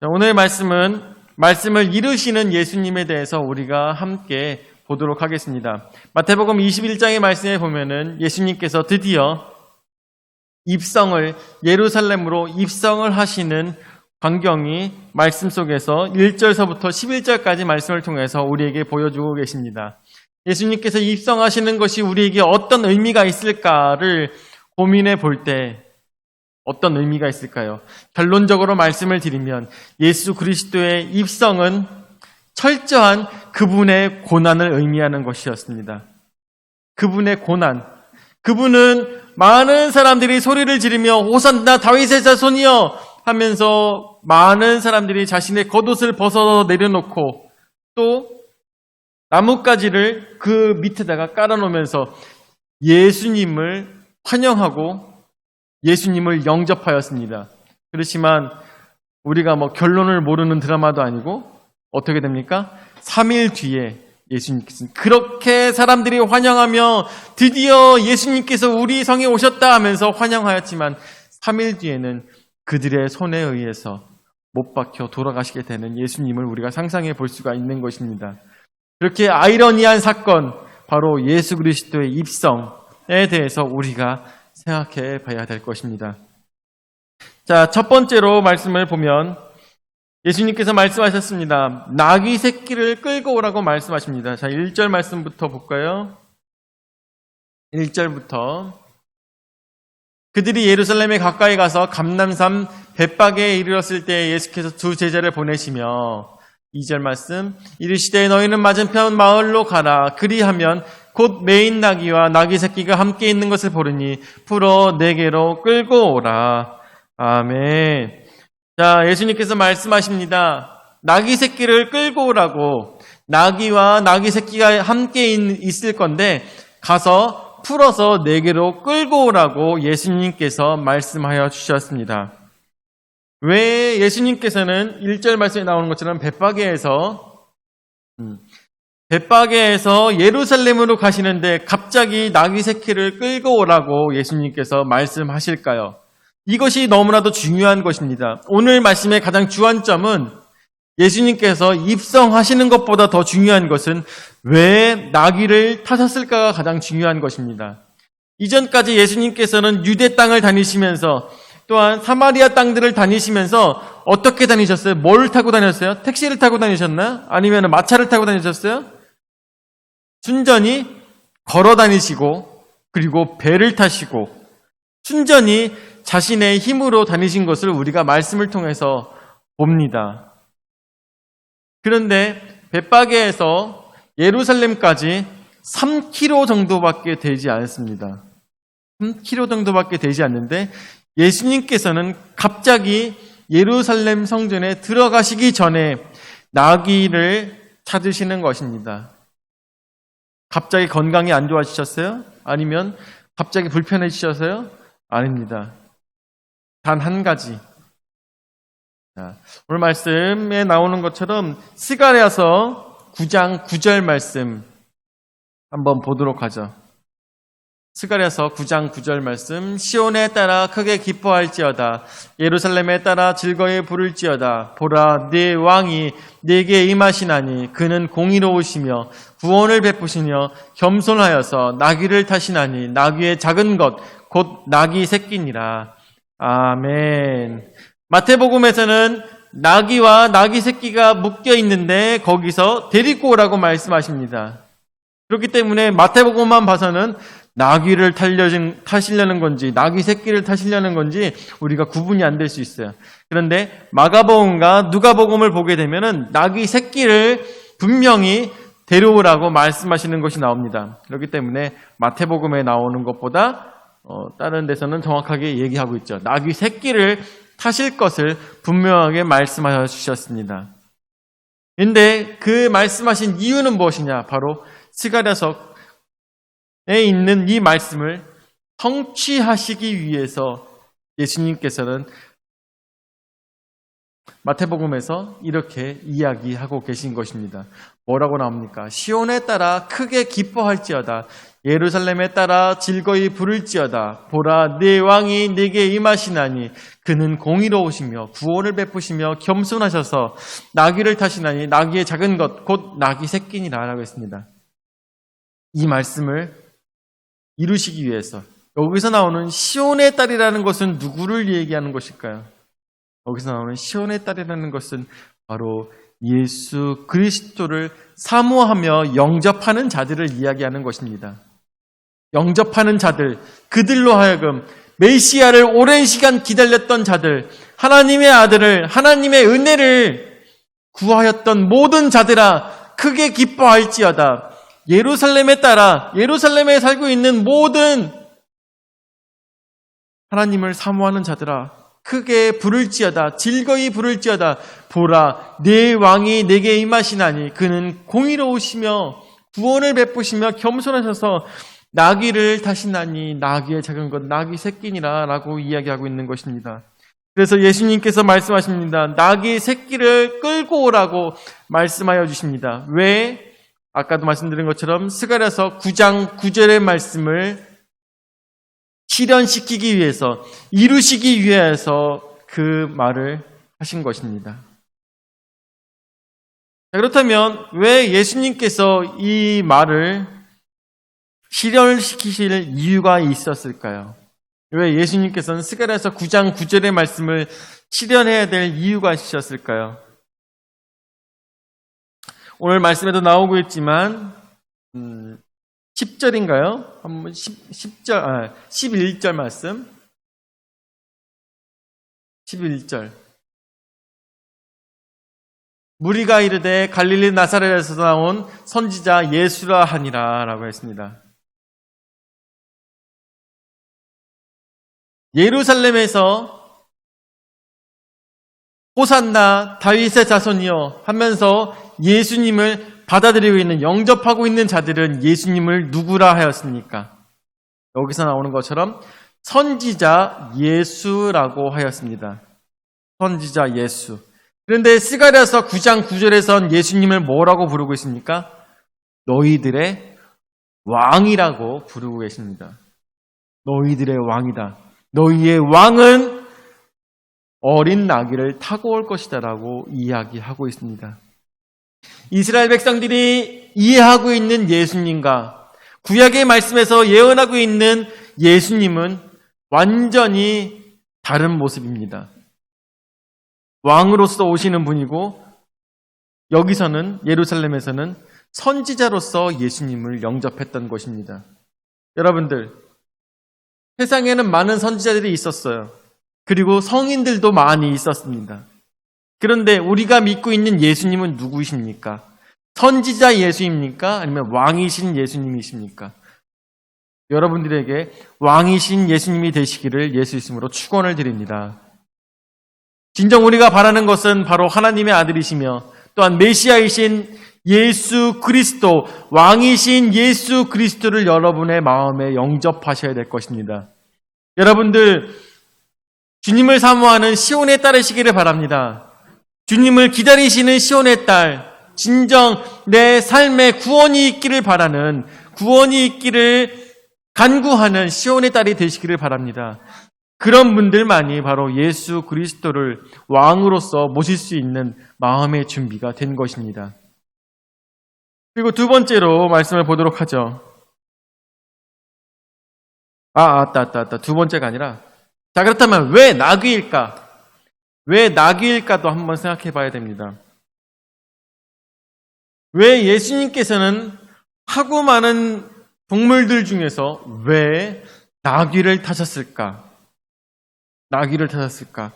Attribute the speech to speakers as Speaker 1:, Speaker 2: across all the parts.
Speaker 1: 자, 오늘 말씀은 말씀을 이루시는 예수님에 대해서 우리가 함께 보도록 하겠습니다. 마태복음 21장의 말씀에 보면은 예수님께서 드디어 입성을 예루살렘으로 입성을 하시는 광경이 말씀 속에서 1절서부터 11절까지 말씀을 통해서 우리에게 보여주고 계십니다. 예수님께서 입성하시는 것이 우리에게 어떤 의미가 있을까를 고민해 볼 때 어떤 의미가 있을까요? 결론적으로 말씀을 드리면 예수 그리스도의 입성은 철저한 그분의 고난을 의미하는 것이었습니다. 그분의 고난. 그분은 많은 사람들이 소리를 지르며 호산나 다윗의 자손이여 하면서 많은 사람들이 자신의 겉옷을 벗어 내려놓고 또 나뭇가지를 그 밑에다가 깔아놓으면서 예수님을 환영하고 예수님을 영접하였습니다. 그렇지만 우리가 뭐 결론을 모르는 드라마도 아니고 어떻게 됩니까? 3일 뒤에 예수님께서 그렇게 사람들이 환영하며 드디어 예수님께서 우리 성에 오셨다 하면서 환영하였지만 3일 뒤에는 그들의 손에 의해서 못 박혀 돌아가시게 되는 예수님을 우리가 상상해 볼 수가 있는 것입니다. 그렇게 아이러니한 사건, 바로 예수 그리스도의 입성에 대해서 우리가 생각해 봐야 될 것입니다. 자, 첫 번째로 말씀을 보면 예수님께서 말씀하셨습니다. 나귀 새끼를 끌고 오라고 말씀하십니다. 자, 1절 말씀부터 볼까요? 1절부터 그들이 예루살렘에 가까이 가서 감남산 벳박에 이르렀을 때 예수께서 두 제자를 보내시며 2절 말씀 이르시되 너희는 맞은편 마을로 가라 그리하면 곧 메인 나귀와 나귀 새끼가 함께 있는 것을 보르니 풀어 내게로 끌고 오라. 아멘. 자 예수님께서 말씀하십니다. 나귀 새끼를 끌고 오라고. 나귀와 나귀 새끼가 함께 있- 있을 건데 가서 풀어서 내게로 끌고 오라고 예수님께서 말씀하여 주셨습니다. 왜 예수님께서는 1절 말씀에 나오는 것처럼 벳바게에서 음, 벳바게에서 예루살렘으로 가시는데 갑자기 나귀 새끼를 끌고 오라고 예수님께서 말씀하실까요? 이것이 너무나도 중요한 것입니다. 오늘 말씀의 가장 주안점은 예수님께서 입성하시는 것보다 더 중요한 것은 왜 나귀를 타셨을까가 가장 중요한 것입니다. 이전까지 예수님께서는 유대 땅을 다니시면서 또한 사마리아 땅들을 다니시면서 어떻게 다니셨어요? 뭘 타고 다녔어요? 택시를 타고 다니셨나요? 아니면 마차를 타고 다니셨어요? 순전히 걸어 다니시고 그리고 배를 타시고 순전히 자신의 힘으로 다니신 것을 우리가 말씀을 통해서 봅니다. 그런데 벳바게에서 예루살렘까지 3km 정도밖에 되지 않습니다. 3km 정도밖에 되지 않는데 예수님께서는 갑자기 예루살렘 성전에 들어가시기 전에 나귀를 찾으시는 것입니다. 갑자기 건강이 안 좋아지셨어요? 아니면 갑자기 불편해지셔서요? 아닙니다. 단 한 가지. 자, 오늘 말씀에 나오는 것처럼 스가랴서 9장 9절 말씀 한번 보도록 하죠. 스가랴서 9장 9절 말씀 시온에 따라 크게 기뻐할지어다. 예루살렘에 따라 즐거이 부를지어다. 보라 네 왕이 네게 임하시나니 그는 공의로우시며 구원을 베푸시며 겸손하여서 나귀를 타시나니 나귀의 작은 것 곧 나귀 새끼니라. 아멘. 마태복음에서는 나귀와 나귀 새끼가 묶여 있는데 거기서 데리고 오라고 말씀하십니다. 그렇기 때문에 마태복음만 봐서는 나귀를 타려는, 타시려는 건지 나귀 새끼를 타시려는 건지 우리가 구분이 안 될 수 있어요. 그런데 마가복음과 누가복음을 보게 되면은 나귀 새끼를 분명히 데려오라고 말씀하시는 것이 나옵니다. 그렇기 때문에 마태복음에 나오는 것보다 어, 다른 데서는 정확하게 얘기하고 있죠. 나귀 새끼를 타실 것을 분명하게 말씀하여 주셨습니다. 근데 그 말씀하신 이유는 무엇이냐? 바로 스가랴서에 있는 이 말씀을 성취하시기 위해서 예수님께서는 마태복음에서 이렇게 이야기하고 계신 것입니다. 뭐라고 나옵니까? 시온에 따라 크게 기뻐할지어다. 예루살렘에 따라 즐거이 부를지어다. 보라, 내 왕이 내게 임하시나니 그는 공의로우시며 구원을 베푸시며 겸손하셔서 나귀를 타시나니 나귀의 작은 것, 곧 나귀 새끼니라 라고 했습니다. 이 말씀을 이루시기 위해서 여기서 나오는 시온의 딸이라는 것은 누구를 얘기하는 것일까요? 여기서 나오는 시온의 딸이라는 것은 바로 예수 그리스도를 사모하며 영접하는 자들을 이야기하는 것입니다. 영접하는 자들, 그들로 하여금 메시아를 오랜 시간 기다렸던 자들, 하나님의 아들을, 하나님의 은혜를 구하였던 모든 자들아, 크게 기뻐할지어다. 예루살렘에 따라, 예루살렘에 살고 있는 모든 하나님을 사모하는 자들아, 크게 부를지어다, 즐거이 부를지어다, 보라, 내 왕이 내게 임하시나니, 그는 공의로우시며, 구원을 베푸시며 겸손하셔서 나귀를 타시나니 나귀의 작은 것 나귀 새끼니라 라고 이야기하고 있는 것입니다. 그래서 예수님께서 말씀하십니다. 나귀 새끼를 끌고 오라고 말씀하여 주십니다. 왜? 아까도 말씀드린 것처럼 스가랴서 9장 9절의 말씀을 실현시키기 위해서 이루시기 위해서 그 말을 하신 것입니다. 자, 그렇다면 왜 예수님께서 이 말을 실현시키실 이유가 있었을까요? 왜 예수님께서는 스가랴서 9장 9절의 말씀을 실현해야 될 이유가 있으셨을까요? 오늘 말씀에도 나오고 있지만 음, 10절인가요? 한번 10, 10 절, 아, 11절 말씀. 11절. 무리가 이르되 갈릴리 나사렛에서 나온 선지자 예수라 하니라 라고 했습니다. 예루살렘에서 호산나 다윗의 자손이여 하면서 예수님을 받아들이고 있는 영접하고 있는 자들은 예수님을 누구라 하였습니까? 여기서 나오는 것처럼 선지자 예수라고 하였습니다. 선지자 예수. 그런데 스가랴서 9장 9절에선 예수님을 뭐라고 부르고 있습니까? 너희들의 왕이라고 부르고 계십니다. 너희들의 왕이다. 너희의 왕은 어린 나귀를 타고 올 것이다라고 이야기하고 있습니다. 이스라엘 백성들이 이해하고 있는 예수님과 구약의 말씀에서 예언하고 있는 예수님은 완전히 다른 모습입니다. 왕으로서 오시는 분이고 여기서는 예루살렘에서는 선지자로서 예수님을 영접했던 것입니다. 여러분들 세상에는 많은 선지자들이 있었어요. 그리고 성인들도 많이 있었습니다. 그런데 우리가 믿고 있는 예수님은 누구이십니까? 선지자 예수입니까? 아니면 왕이신 예수님이십니까? 여러분들에게 왕이신 예수님이 되시기를 예수 이름으로 축원을 드립니다. 진정 우리가 바라는 것은 바로 하나님의 아들이시며 또한 메시아이신 예수 그리스도, 왕이신 예수 그리스도를 여러분의 마음에 영접하셔야 될 것입니다. 여러분들, 주님을 사모하는 시온에 따르시기를 바랍니다. 주님을 기다리시는 시온의 딸, 진정 내 삶에 구원이 있기를 바라는, 구원이 있기를 간구하는 시온의 딸이 되시기를 바랍니다. 그런 분들만이 바로 예수 그리스도를 왕으로서 모실 수 있는 마음의 준비가 된 것입니다. 그리고 두 번째로 말씀을 보도록 하죠. 아, 아따, 아따, 아따. 두 번째가 아니라. 자, 그렇다면 왜 나귀일까? 왜 나귀일까도 한번 생각해 봐야 됩니다. 왜 예수님께서는 하고 많은 동물들 중에서 왜 나귀를 타셨을까? 나귀를 타셨을까?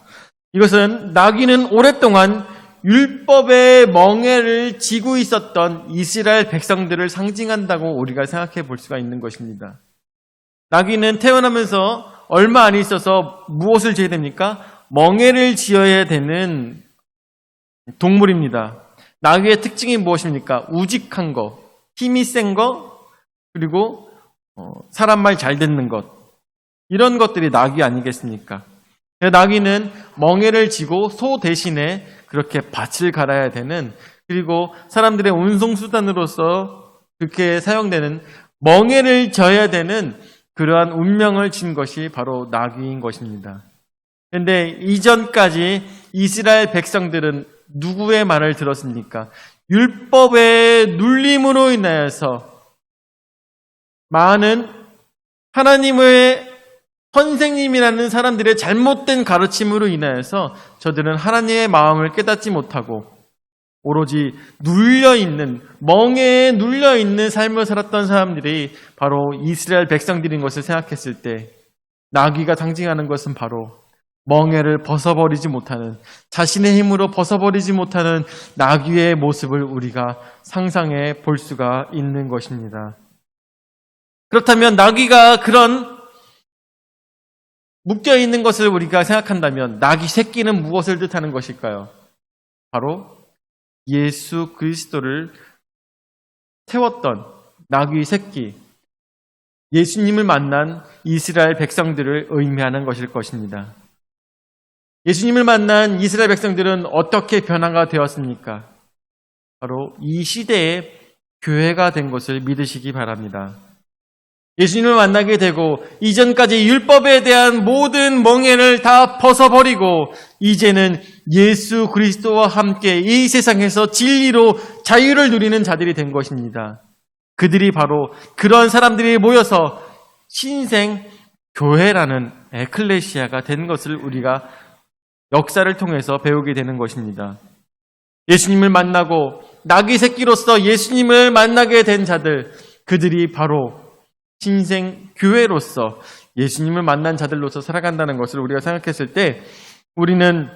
Speaker 1: 이것은 나귀는 오랫동안 율법의 멍에를 지고 있었던 이스라엘 백성들을 상징한다고 우리가 생각해 볼 수가 있는 것입니다. 나귀는 태어나면서 얼마 안 있어서 무엇을 지어야 됩니까? 멍에를 지어야 되는 동물입니다. 나귀의 특징이 무엇입니까? 우직한 거, 힘이 센 거, 그리고 어, 사람 말 잘 듣는 것. 이런 것들이 나귀 아니겠습니까? 나귀는 멍에를 지고 소 대신에 그렇게 밭을 갈아야 되는 그리고 사람들의 운송수단으로서 그렇게 사용되는 멍해를 져야 되는 그러한 운명을 진 것이 바로 나귀인 것입니다. 그런데 이전까지 이스라엘 백성들은 누구의 말을 들었습니까? 율법의 눌림으로 인하여서 많은 하나님의 선생님이라는 사람들의 잘못된 가르침으로 인하여서 저들은 하나님의 마음을 깨닫지 못하고 오로지 눌려있는, 멍에에 눌려있는 삶을 살았던 사람들이 바로 이스라엘 백성들인 것을 생각했을 때 나귀가 상징하는 것은 바로 멍에를 벗어버리지 못하는 자신의 힘으로 벗어버리지 못하는 나귀의 모습을 우리가 상상해 볼 수가 있는 것입니다. 그렇다면 나귀가 그런 묶여 있는 것을 우리가 생각한다면 나귀 새끼는 무엇을 뜻하는 것일까요? 바로 예수 그리스도를 태웠던 나귀 새끼, 예수님을 만난 이스라엘 백성들을 의미하는 것일 것입니다. 예수님을 만난 이스라엘 백성들은 어떻게 변화가 되었습니까? 바로 이 시대에 교회가 된 것을 믿으시기 바랍니다. 예수님을 만나게 되고 이전까지 율법에 대한 모든 멍해를 다 벗어버리고 이제는 예수 그리스도와 함께 이 세상에서 진리로 자유를 누리는 자들이 된 것입니다. 그들이 바로 그런 사람들이 모여서 신생 교회라는 에클레시아가 된 것을 우리가 역사를 통해서 배우게 되는 것입니다. 예수님을 만나고 나귀 새끼로서 예수님을 만나게 된 자들, 그들이 바로 신생 교회로서 예수님을 만난 자들로서 살아간다는 것을 우리가 생각했을 때 우리는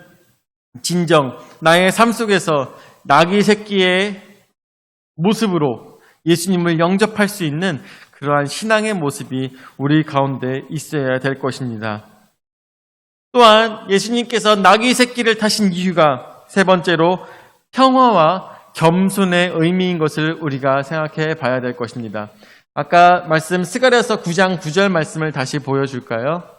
Speaker 1: 진정 나의 삶 속에서 나귀 새끼의 모습으로 예수님을 영접할 수 있는 그러한 신앙의 모습이 우리 가운데 있어야 될 것입니다. 또한 예수님께서 나귀 새끼를 타신 이유가 세 번째로 평화와 겸손의 의미인 것을 우리가 생각해 봐야 될 것입니다. 아까 말씀 스가랴서 9장 9절 말씀을 다시 보여줄까요?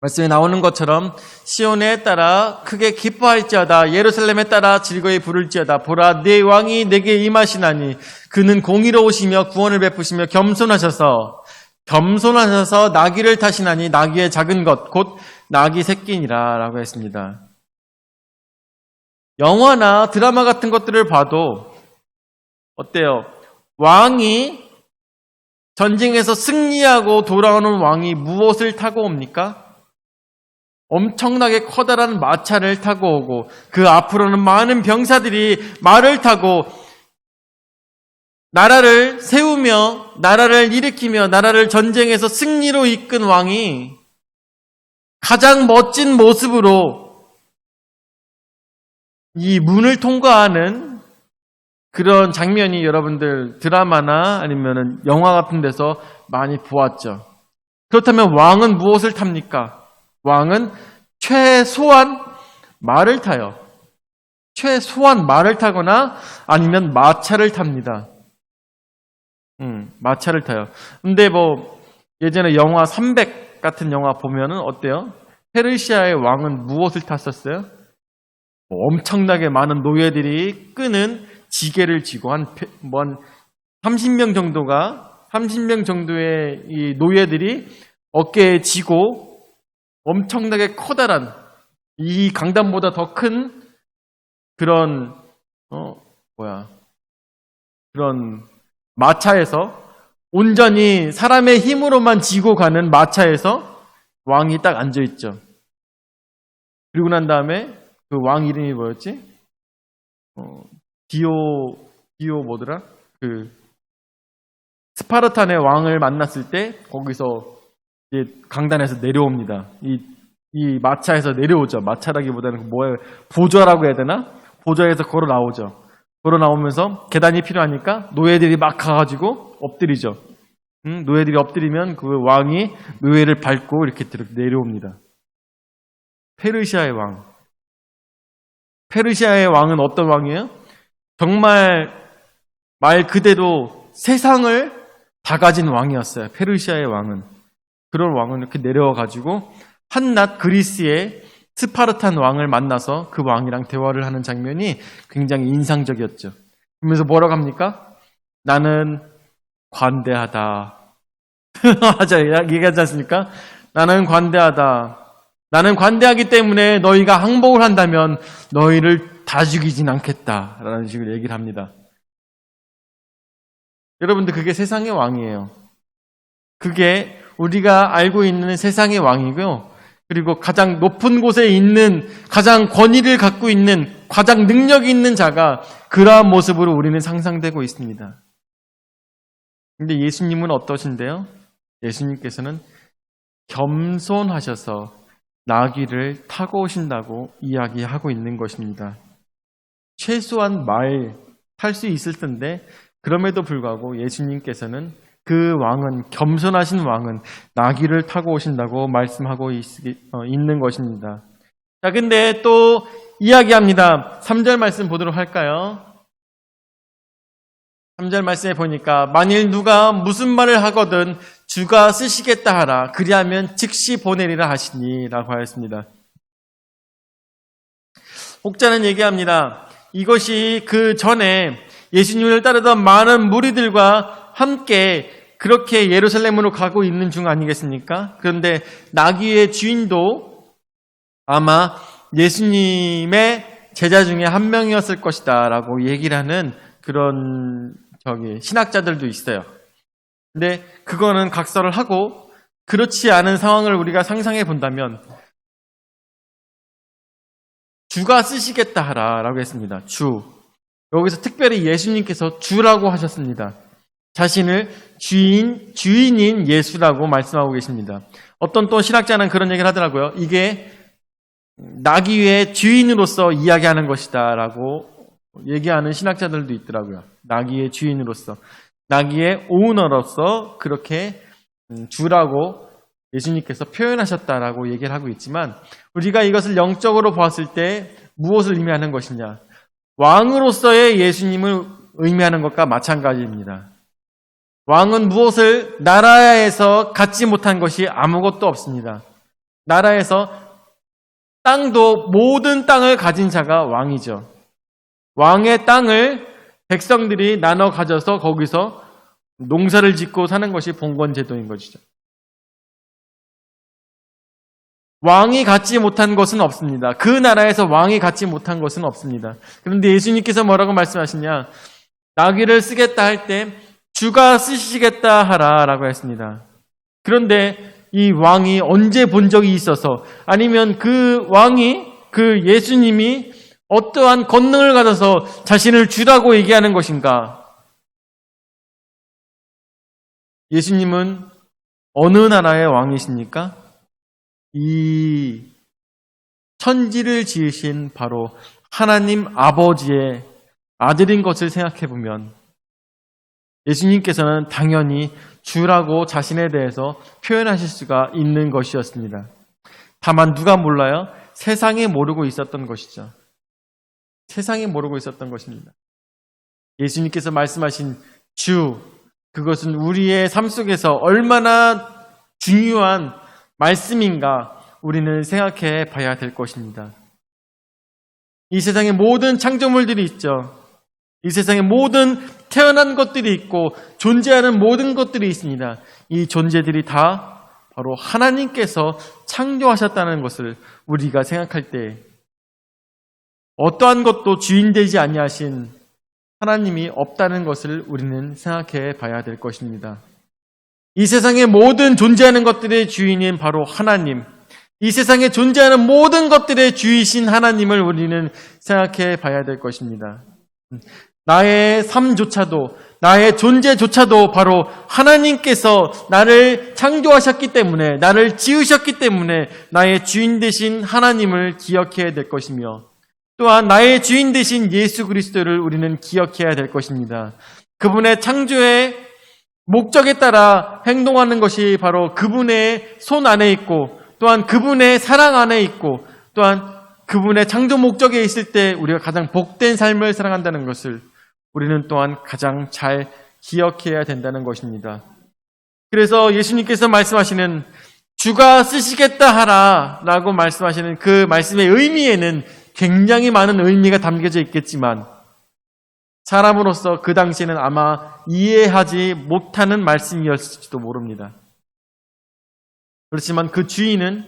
Speaker 1: 말씀에 나오는 것처럼 시온에 따라 크게 기뻐할지어다 예루살렘에 따라 즐거이 부를지어다 보라 내 왕이 내게 임하시나니 그는 공의로우시며 구원을 베푸시며 겸손하셔서 겸손하셔서 나귀를 타시나니 나귀의 작은 것 곧 나귀 새끼니라라고 했습니다. 영화나 드라마 같은 것들을 봐도 어때요? 왕이 전쟁에서 승리하고 돌아오는 왕이 무엇을 타고 옵니까? 엄청나게 커다란 마차를 타고 오고 그 앞으로는 많은 병사들이 말을 타고 나라를 세우며 나라를 일으키며 나라를 전쟁에서 승리로 이끈 왕이 가장 멋진 모습으로 이 문을 통과하는 그런 장면이 여러분들 드라마나 아니면 영화 같은 데서 많이 보았죠. 그렇다면 왕은 무엇을 탑니까? 왕은 최소한 말을 타요. 최소한 말을 타거나 아니면 마차를 탑니다. 음, 마차를 타요. 근데 뭐 예전에 영화 300 같은 영화 보면은 어때요? 페르시아의 왕은 무엇을 탔었어요? 뭐 엄청나게 많은 노예들이 끄는 지게를 지고 한, 뭐 한 30명 정도가 30명 정도의 이 노예들이 어깨에 지고 엄청나게 커다란 이 강단보다 더 큰 그런 어 뭐야 그런 마차에서 온전히 사람의 힘으로만 지고 가는 마차에서 왕이 딱 앉아 있죠. 그리고 난 다음에 그 왕 이름이 뭐였지? 어, 디오 디오 뭐더라? 그 스파르탄의 왕을 만났을 때 거기서 강단에서 내려옵니다. 이, 이 마차에서 내려오죠. 마차라기보다는 뭐예요? 보좌라고 해야 되나? 보좌에서 걸어 나오죠. 걸어 나오면서 계단이 필요하니까 노예들이 막 가가지고 엎드리죠. 음, 노예들이 엎드리면 그 왕이 노예를 밟고 이렇게 내려옵니다. 페르시아의 왕. 페르시아의 왕은 어떤 왕이에요? 정말 말 그대로 세상을 다 가진 왕이었어요. 페르시아의 왕은. 그런 왕은 이렇게 내려와 가지고 한낱 그리스의 스파르탄 왕을 만나서 그 왕이랑 대화를 하는 장면이 굉장히 인상적이었죠. 그러면서 뭐라고 합니까? 나는 관대하다. 맞아요. 얘기하지 않습니까? 나는 관대하다. 나는 관대하기 때문에 너희가 항복을 한다면 너희를 다 죽이진 않겠다. 라는 식으로 얘기를 합니다. 여러분들, 그게 세상의 왕이에요. 그게 우리가 알고 있는 세상의 왕이고요. 그리고 가장 높은 곳에 있는 가장 권위를 갖고 있는 가장 능력이 있는 자가 그러한 모습으로 우리는 상상되고 있습니다. 근데 예수님은 어떠신데요? 예수님께서는 겸손하셔서 나귀를 타고 오신다고 이야기하고 있는 것입니다. 최소한 말 탈 수 있을 텐데 그럼에도 불구하고 예수님께서는 그 왕은 겸손하신 왕은 나귀를 타고 오신다고 말씀하고 있, 는 것입니다. 자, 근데 또 이야기합니다. 3절 말씀 보도록 할까요? 3절 말씀에 보니까 만일 누가 무슨 말을 하거든 주가 쓰시겠다 하라 그리하면 즉시 보내리라 하시니라고 하였습니다. 혹자는 얘기합니다. 이것이 그 전에 예수님을 따르던 많은 무리들과 함께 그렇게 예루살렘으로 가고 있는 중 아니겠습니까? 그런데 나귀의 주인도 아마 예수님의 제자 중에 한 명이었을 것이다 라고 얘기를 하는 그런 저기 신학자들도 있어요. 근데 그거는 각설을 하고 그렇지 않은 상황을 우리가 상상해 본다면 주가 쓰시겠다 하라라고 했습니다. 주. 여기서 특별히 예수님께서 주라고 하셨습니다. 자신을 주인, 주인인 예수라고 말씀하고 계십니다. 어떤 또 신학자는 그런 얘기를 하더라고요. 이게 나귀의 주인으로서 이야기하는 것이다 라고 얘기하는 신학자들도 있더라고요. 나귀의 주인으로서. 나귀의 오너로서 그렇게 음, 주라고 예수님께서 표현하셨다라고 얘기를 하고 있지만 우리가 이것을 영적으로 보았을 때 무엇을 의미하는 것이냐? 왕으로서의 예수님을 의미하는 것과 마찬가지입니다. 왕은 무엇을 나라에서 갖지 못한 것이 아무것도 없습니다. 나라에서 땅도 모든 땅을 가진 자가 왕이죠. 왕의 땅을 백성들이 나눠 가져서 거기서 농사를 짓고 사는 것이 봉건 제도인 것이죠. 왕이 갖지 못한 것은 없습니다. 그 나라에서 왕이 갖지 못한 것은 없습니다. 그런데 예수님께서 뭐라고 말씀하시냐? 나귀를 쓰겠다 할 때 주가 쓰시겠다 하라라고 했습니다. 그런데 이 왕이 언제 본 적이 있어서 아니면 그 왕이 그 예수님이 어떠한 권능을 가져서 자신을 주라고 얘기하는 것인가? 예수님은 어느 나라의 왕이십니까? 이 천지를 지으신 바로 하나님 아버지의 아들인 것을 생각해 보면 예수님께서는 당연히 주라고 자신에 대해서 표현하실 수가 있는 것이었습니다. 다만 누가 몰라요? 세상에 모르고 있었던 것이죠. 세상에 모르고 있었던 것입니다. 예수님께서 말씀하신 주, 그것은 우리의 삶 속에서 얼마나 중요한 말씀인가 우리는 생각해 봐야 될 것입니다. 이 세상에 모든 창조물들이 있죠. 이 세상에 모든 태어난 것들이 있고 존재하는 모든 것들이 있습니다. 이 존재들이 다 바로 하나님께서 창조하셨다는 것을 우리가 생각할 때 어떠한 것도 주인되지 아니하신 하나님이 없다는 것을 우리는 생각해 봐야 될 것입니다. 이 세상의 모든 존재하는 것들의 주인인 바로 하나님, 이 세상에 존재하는 모든 것들의 주이신 하나님을 우리는 생각해 봐야 될 것입니다. 나의 삶조차도, 나의 존재조차도 바로 하나님께서 나를 창조하셨기 때문에, 나를 지으셨기 때문에 나의 주인 되신 하나님을 기억해야 될 것이며, 또한 나의 주인 되신 예수 그리스도를 우리는 기억해야 될 것입니다. 그분의 창조의 목적에 따라 행동하는 것이 바로 그분의 손 안에 있고 또한 그분의 사랑 안에 있고 또한 그분의 창조 목적에 있을 때 우리가 가장 복된 삶을 살아간다는 것을 우리는 또한 가장 잘 기억해야 된다는 것입니다. 그래서 예수님께서 말씀하시는 주가 쓰시겠다 하라 라고 말씀하시는 그 말씀의 의미에는 굉장히 많은 의미가 담겨져 있겠지만 사람으로서 그 당시에는 아마 이해하지 못하는 말씀이었을지도 모릅니다. 그렇지만 그 주인은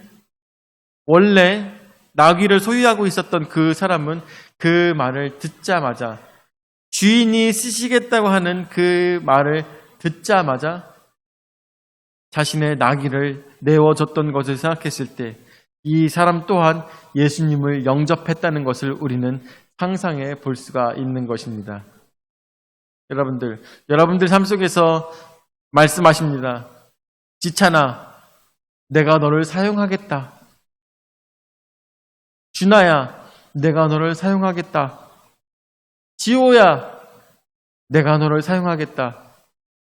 Speaker 1: 원래 나귀를 소유하고 있었던 그 사람은 그 말을 듣자마자 주인이 쓰시겠다고 하는 그 말을 듣자마자 자신의 나귀를 내어줬던 것을 생각했을 때 이 사람 또한 예수님을 영접했다는 것을 우리는 상상해 볼 수가 있는 것입니다. 여러분들, 여러분들 삶 속에서 말씀하십니다. 지찬아, 내가 너를 사용하겠다. 준아야, 내가 너를 사용하겠다. 지호야, 내가 너를 사용하겠다.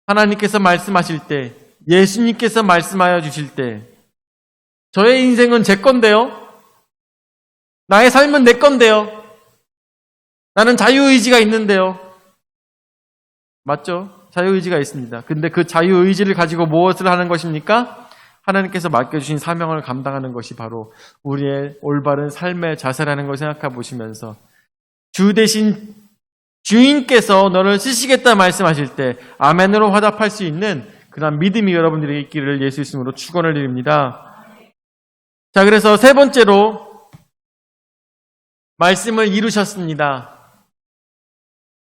Speaker 1: 하나님께서 말씀하실 때, 예수님께서 말씀하여 주실 때, 저의 인생은 제 건데요. 나의 삶은 내 건데요. 나는 자유의지가 있는데요. 맞죠? 자유의지가 있습니다. 근데 그 자유의지를 가지고 무엇을 하는 것입니까? 하나님께서 맡겨주신 사명을 감당하는 것이 바로 우리의 올바른 삶의 자세라는 걸 생각해 보시면서 주 대신 주인께서 너를 쓰시겠다 말씀하실 때 아멘으로 화답할 수 있는 그런 믿음이 여러분들에게 있기를 예수 이름으로 축원을 드립니다. 자, 그래서 세 번째로 말씀을 이루셨습니다.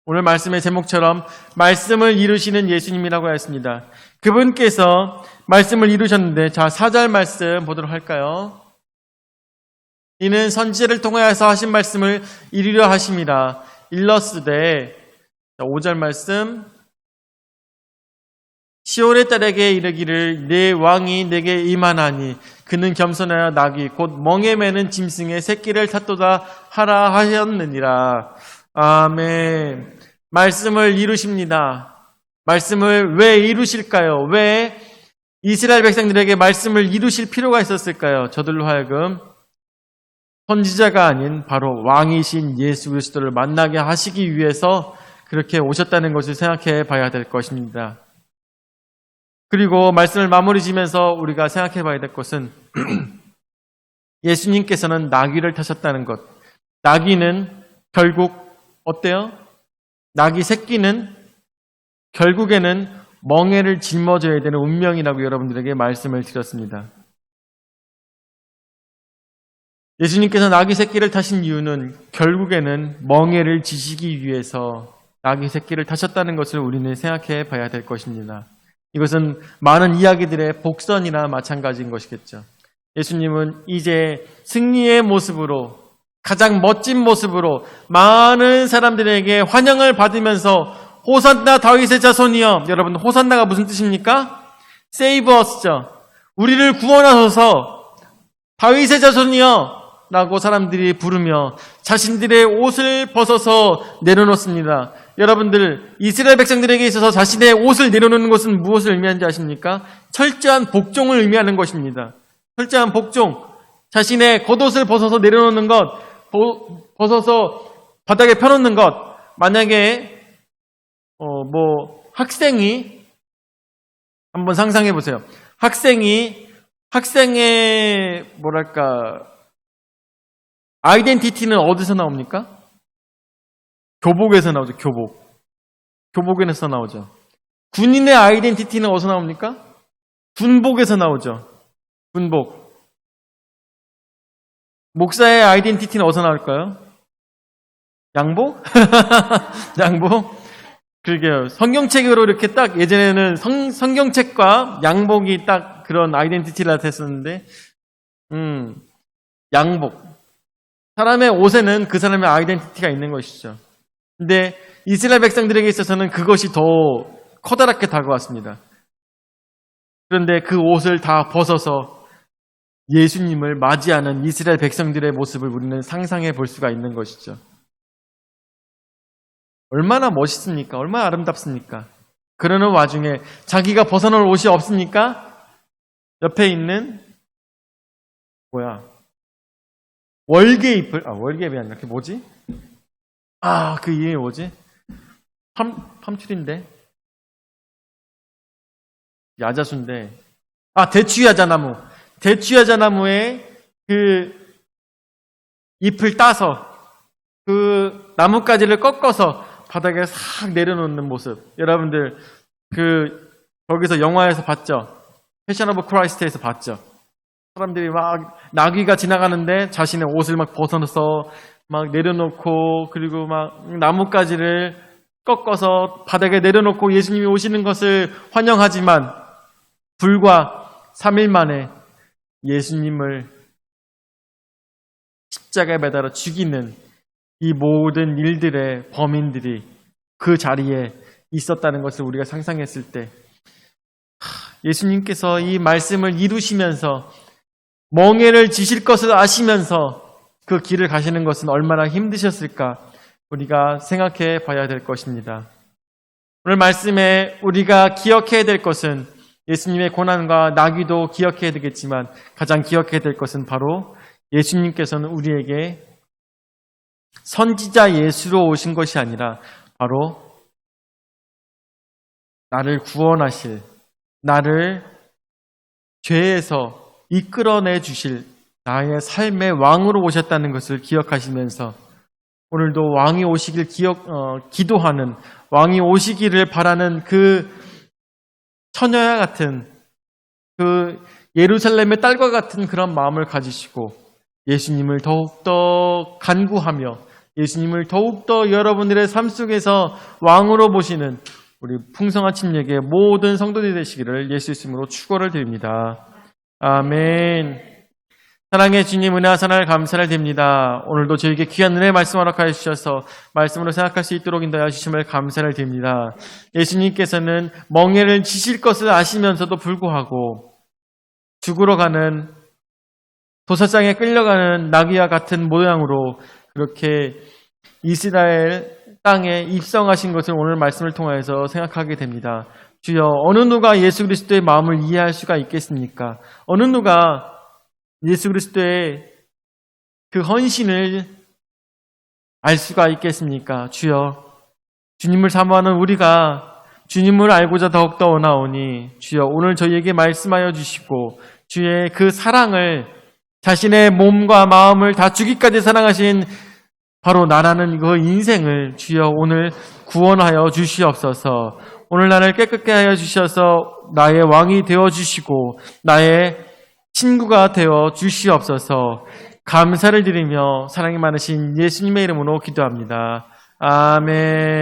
Speaker 1: 오늘 말씀의 제목처럼 말씀을 이루시는 예수님이라고 하였습니다. 그분께서 말씀을 이루셨는데 자, 4절 말씀 보도록 할까요? 이는 선지자를 통하여서 하신 말씀을 이루려 하십니다. 일러스되 5절 말씀 시온의 딸에게 이르기를 내 왕이 내게 임하나니 그는 겸손하여 낙이 곧 멍에 매는 짐승의 새끼를 탔도다 하라 하였느니라. 아멘. 말씀을 이루십니다. 말씀을 왜 이루실까요? 왜 이스라엘 백성들에게 말씀을 이루실 필요가 있었을까요? 저들로 하여금 선지자가 아닌 바로 왕이신 예수 그리스도를 만나게 하시기 위해서 그렇게 오셨다는 것을 생각해 봐야 될 것입니다. 그리고 말씀을 마무리 지면서 우리가 생각해 봐야 될 것은 예수님께서는 나귀를 타셨다는 것. 나귀는 결국 어때요? 나귀 새끼는 결국에는 멍에를 짊어져야 되는 운명이라고 여러분들에게 말씀을 드렸습니다. 예수님께서 나귀 새끼를 타신 이유는 결국에는 멍에를 지시기 위해서 나귀 새끼를 타셨다는 것을 우리는 생각해 봐야 될 것입니다. 이것은 많은 이야기들의 복선이나 마찬가지인 것이겠죠. 예수님은 이제 승리의 모습으로 가장 멋진 모습으로 많은 사람들에게 환영을 받으면서 호산나 다윗의 자손이여 여러분 호산나가 무슨 뜻입니까? 세이브 어스죠. 우리를 구원하소서 다윗의 자손이여 라고 사람들이 부르며 자신들의 옷을 벗어서 내려놓습니다. 여러분들 이스라엘 백성들에게 있어서 자신의 옷을 내려놓는 것은 무엇을 의미하는지 아십니까? 철저한 복종을 의미하는 것입니다. 철저한 복종. 자신의 겉옷을 벗어서 내려놓는 것, 벗어서 바닥에 펴놓는 것. 만약에 어 뭐 학생이 한번 상상해 보세요. 학생이 학생의 뭐랄까 아이덴티티는 어디서 나옵니까? 교복에서 나오죠. 교복. 교복에서 나오죠. 군인의 아이덴티티는 어디서 나옵니까? 군복에서 나오죠. 군복. 목사의 아이덴티티는 어디서 나올까요? 양복? 양복? 그러게요. 성경책으로 이렇게 딱 예전에는 성, 성경책과 양복이 딱 그런 아이덴티티를 나타냈었는데, 음, 양복. 사람의 옷에는 그 사람의 아이덴티티가 있는 것이죠. 근데 이스라엘 백성들에게 있어서는 그것이 더 커다랗게 다가왔습니다. 그런데 그 옷을 다 벗어서 예수님을 맞이하는 이스라엘 백성들의 모습을 우리는 상상해 볼 수가 있는 것이죠. 얼마나 멋있습니까? 얼마나 아름답습니까? 그러는 와중에 자기가 벗어놓을 옷이 없습니까? 옆에 있는 뭐야? 월계잎을 아 월계잎이 아니라 그게 뭐지? 아 그 이름이 뭐지? 팜 팜출인데 야자수인데 아 대추야자나무 대추야자나무에 그 잎을 따서 그 나뭇가지를 꺾어서 바닥에 싹 내려놓는 모습. 여러분들 그 거기서 영화에서 봤죠? 패션 오브 크라이스트에서 봤죠? 사람들이 막 나귀가 지나가는데 자신의 옷을 막 벗어서 막 내려놓고 그리고 막 나뭇가지를 꺾어서 바닥에 내려놓고 예수님이 오시는 것을 환영하지만 불과 3일 만에 예수님을 십자가에 매달아 죽이는 이 모든 일들의 범인들이 그 자리에 있었다는 것을 우리가 상상했을 때 하, 예수님께서 이 말씀을 이루시면서 멍해를 지실 것을 아시면서 그 길을 가시는 것은 얼마나 힘드셨을까 우리가 생각해 봐야 될 것입니다. 오늘 말씀에 우리가 기억해야 될 것은 예수님의 고난과 나귀도 기억해야 되겠지만 가장 기억해야 될 것은 바로 예수님께서는 우리에게 선지자 예수로 오신 것이 아니라 바로 나를 구원하실, 나를 죄에서 이끌어내 주실 나의 삶의 왕으로 오셨다는 것을 기억하시면서 오늘도 왕이 오시길 기억, 어, 기도하는 왕이 오시기를 바라는 그 처녀와 같은 그 예루살렘의 딸과 같은 그런 마음을 가지시고 예수님을 더욱더 간구하며 예수님을 더욱더 여러분들의 삶 속에서 왕으로 보시는 우리 풍성한 침례의 모든 성도들이 되시기를 예수 이름으로 축원을 드립니다. 아멘. 사랑의 주님 은혜와 사랑을 감사를 드립니다. 오늘도 저에게 귀한 은혜 말씀 허락하여 주셔서 말씀으로 생각할 수 있도록 인도하여 주심을 감사를 드립니다. 예수님께서는 멍해를 지실 것을 아시면서도 불구하고 죽으러 가는 도사장에 끌려가는 나귀와 같은 모양으로 그렇게 이스라엘 땅에 입성하신 것을 오늘 말씀을 통하여서 생각하게 됩니다. 주여 어느 누가 예수 그리스도의 마음을 이해할 수가 있겠습니까? 어느 누가 예수 그리스도의 그 헌신을 알 수가 있겠습니까? 주여 주님을 사모하는 우리가 주님을 알고자 더욱더 원하오니 주여 오늘 저희에게 말씀하여 주시고 주의 그 사랑을 자신의 몸과 마음을 다 주기까지 사랑하신 바로 나라는 그 인생을 주여 오늘 구원하여 주시옵소서. 오늘 나를 깨끗게 하여 주셔서 나의 왕이 되어 주시고 나의 친구가 되어 주시옵소서. 감사를 드리며 사랑이 많으신 예수님의 이름으로 기도합니다. 아멘.